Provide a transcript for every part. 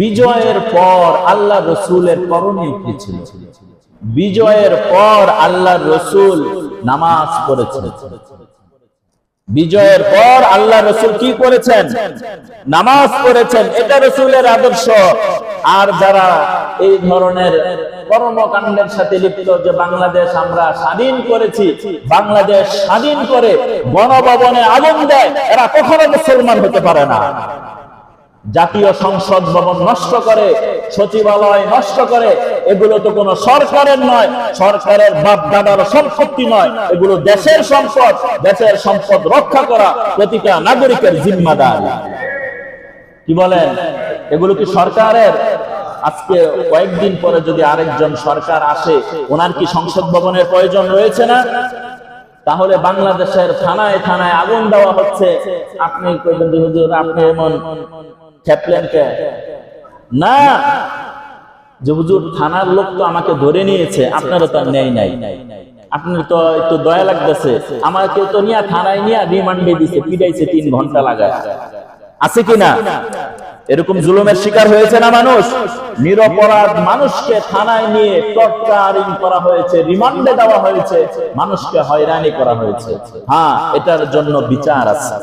বিজয়ের পর আল্লাহ রসুলের করণীয় কি ছিল? বিজয়ের পর আল্লাহ রসুল নামাজ পড়েছেন। বিজয়ের পর আল্লাহ রসুল কি করেছেন? নামাজ পড়েছেন, এটা রসুলের আদর্শ। আর যারা এই ধরনের কর্মকাণ্ডের সাথে লিপ্ত যে বাংলাদেশ আমরা স্বাধীন করেছি, বাংলাদেশ স্বাধীন করে গণভবনে আগুন দেয়, এরা কখনো মুসলমান হতে পারে না। জাতীয় সংসদ ভবন নষ্ট করে, সচিবালয় নষ্ট করে, এগুলো তো কোনো সরকারের নয়। সরকারের বাপ দাদার সম্পত্তি নয়। এগুলো দেশের সম্পদ। দেশের সম্পদ রক্ষা করা প্রতিটা নাগরিকের জিম্মাদার। কি বলেন? এগুলো কি সরকারের? আজকে কয়েকদিন পরে যদি আরেকজন সরকার আসে, ওনার কি সংসদ ভবনের প্রয়োজন রয়েছে না? তাহলে বাংলাদেশের থানায় থানায় আগুন দেওয়া হচ্ছে। আপনি আপনি এমন না যে হুজুর থানার লোক তো আমাকে ধরে নিয়েছে নাই। আপনার তো একটু দয়া লাগতেছে আমাকে তো নিয়ে থানায় নিয়ে রিমান্ডে দিছে, পিটাইছে তিন ঘণ্টা লাগায়। আছে কিনা এরকম জুলুমের শিকার হয়েছে না মানুষ? নিরপরাধ মানুষকে থানায় নিয়ে টর্চারিং করা হয়েছে, রিমান্ডে দেওয়া হয়েছে, মানুষকে হয়রানি করা হয়েছে। হ্যাঁ এটার জন্য বিচার আছে।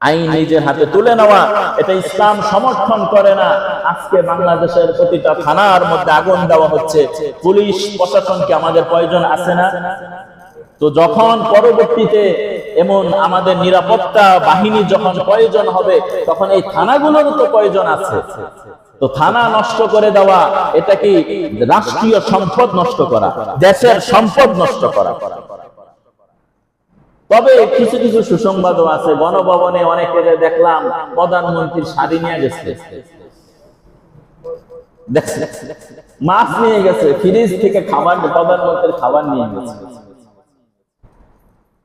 আইন নিজের হাতে তুলে নেওয়া এটা ইসলাম সমর্থন করে না। আজকে বাংলাদেশের প্রতিটা থানার মধ্যে আগুন দেওয়া হচ্ছে। পুলিশ প্রশাসনকে আমাদের প্রয়োজন আছে না? তো যখন পরবর্তীতে এমন আমাদের নিরাপত্তা বাহিনী যখন প্রয়োজন হবে তখন এই থানাগুলোর তো প্রয়োজন আছে। তো থানা নষ্ট করে দেওয়া এটা কি রাষ্ট্রীয় সম্পদ নষ্ট করা? দেশের সম্পদ নষ্ট করা। তবে কিছু কিছু সুসংবাদও আছে। গণভবনে অনেকে দেখলাম প্রধানমন্ত্রীর শাড়ি নিয়ে গেছে। মাছ নিয়ে গেছে, ফ্রিজ থেকে খাবার, প্রধানমন্ত্রীর খাবার নিয়ে গেছে।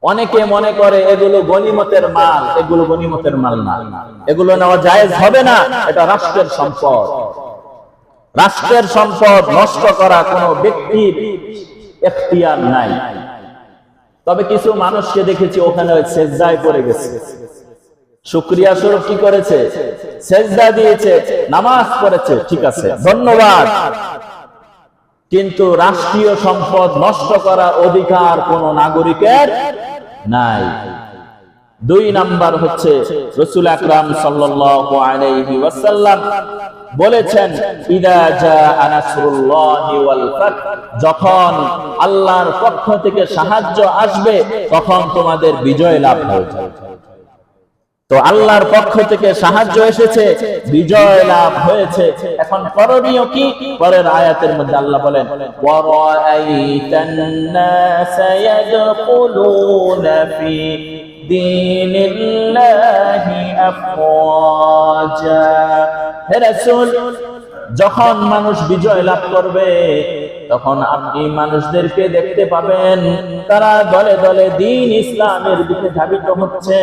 অনেকে মনে করে এগুলো গনিমতের মাল, এগুলো গনিমতের মাল না। এগুলো নেওয়া জায়েজ হবে না, এটা রাষ্ট্রের সম্পদ। রাষ্ট্রের সম্পদ নষ্ট করা কোনো ব্যক্তির এখতিয়ার নাই। তবে কিছু মানুষকে দেখেছি ওখানে সেজদায় পড়ে গেছে। শুক্রিয়া স্বরূপ কি করেছে? সেজদা দিয়েছে, নামাজ পড়েছে, ঠিক আছে, ধন্যবাদ। কিন্তু রাষ্ট্রীয় সম্পদ নষ্ট করার অধিকার কোন নাগরিকের নাই। দুই নাম্বার হচ্ছে রসুল আকরাম ওয়াসাল্লাম বলেছেন যখন আল্লাহর পক্ষ থেকে সাহায্য আসবে, তখন তোমাদের বিজয় লাভ হবে। তো আল্লাহর পক্ষ থেকে সাহায্য এসেছে, বিজয় লাভ হয়েছে। এখন করণীয় কি? পরের আয়াতের মধ্যে আল্লাহ বলেন ওয়ারাআইতান নাসা ইয়াদখুলুনা ফি দীনিল্লাহি আফওয়াজা হে রাসূল যখন মানুষ বিজয় লাভ করবে তখন আপনি মানুষদেরকে দেখতে পাবেন তারা দলে দলে দিন ইসলামের দিকে ধাবিত হচ্ছে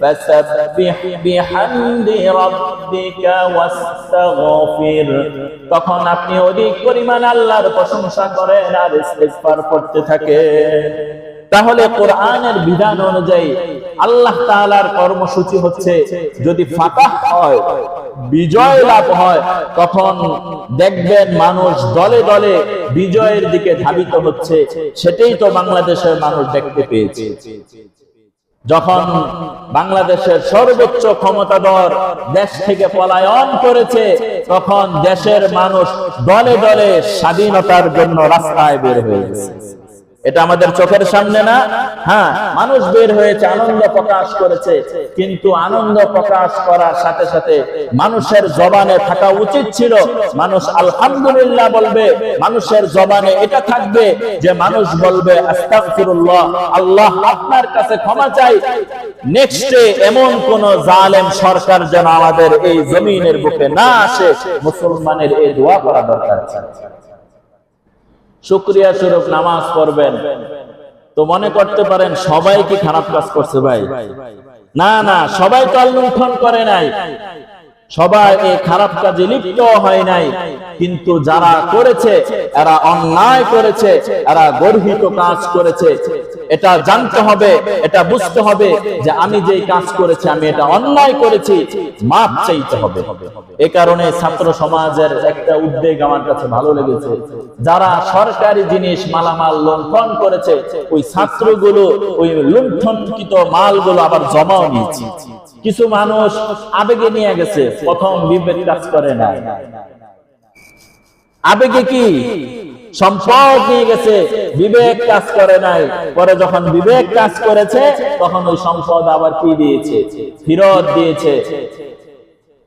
فسبح بحمد ربك واستغفر তখন আপনি অধিক পরিমাণ আল্লাহর প্রশংসা করেন আর ইস্তেগফার করতে থাকেন তাহলে কোরআনের বিধান অনুযায়ী আল্লাহ তাআলার কর্মসূচি হচ্ছে, যদি ফাতাহ হয়, বিজয় লাভ হয়, তখন দেখবেন মানুষ দলে দলে বিজয়ের দিকে ধাবিত হচ্ছে। সেটাই তো বাংলাদেশের মানুষ দেখতে পেয়েছে। যখন বাংলাদেশের সর্বোচ্চ ক্ষমতাধর দেশ থেকে পলায়ন করেছে, তখন দেশের মানুষ দলে দলে স্বাধীনতার জন্য রাস্তায় বের হয়ে গেছে এটা আমাদের চোখের সামনে না। হ্যাঁ মানুষ বের হয়েছে, আনন্দ প্রকাশ করেছে। কিন্তু আনন্দ প্রকাশ করার সাথে সাথে মানুষের জবানে থাকা উচিত ছিল, মানুষ আলহামদুলিল্লাহ বলবে, মানুষের জবানে এটা থাকবে যে মানুষ বলবে, আস্তাগফিরুল্লাহ, আল্লাহ আপনার কাছে ক্ষমা চাই। নেক্সটে এমন কোন জালেম সরকার যেন আমাদের এই জমিনের বুকে না আসে, মুসলমানের এই দোয়া করা দরকার শুক্রিয়া স্বরূপ নামাজ পড়বেন। তো মনে করতে পারেন সবাই কি খারাপ কাজ করছে ভাই? না না, সবাই তো লুণ্ঠন করে নাই। সবাই এই খারাপ কাজে লিপ্ত হয় নাই। কিন্তু যারা করেছে, এরা অন্যায় করেছে, এরা গর্হিত কাজ করেছে। এটা জানতে হবে, এটা বুঝতে হবে যে আমি যেই কাজ করেছি, আমি এটা অন্যায় করেছি, মাপ চাইতে হবে। এ কারণে ছাত্র সমাজের একটা উদ্বেগ আমার কাছে ভালো লেগেছে। যারা সরকারি জিনিস মালামাল লুণ্ঠন করেছে, ওই ছাত্রগুলো ওই লুণ্ঠনকৃত মালগুলো আবার জমাও নিয়েছে। কিছু মানুষ আবেগে নিয়ে গেছে, প্রথম বিবেক কাজ করে না। আবেগে কি? সম্পদ নিয়ে গেছে, বিবেক কাজ করে নাই। পরে যখন বিবেক কাজ করেছে, তখন ওই সম্পদ আবার কি দিয়েছে? ফিরত দিয়েছে।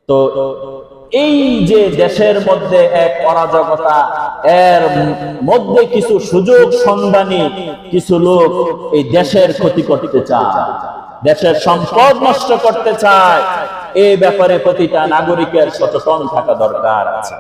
তো এই যে দেশের মধ্যে এক অরাজকতা, এর মধ্যে কিছু সুযোগ সন্ধানী, কিছু লোক এই দেশের ক্ষতি করতে চায়, দেশের সম্পদ নষ্ট করতে চায়। এই ব্যাপারে প্রতিটা নাগরিকের সচেতন থাকা দরকার আছে।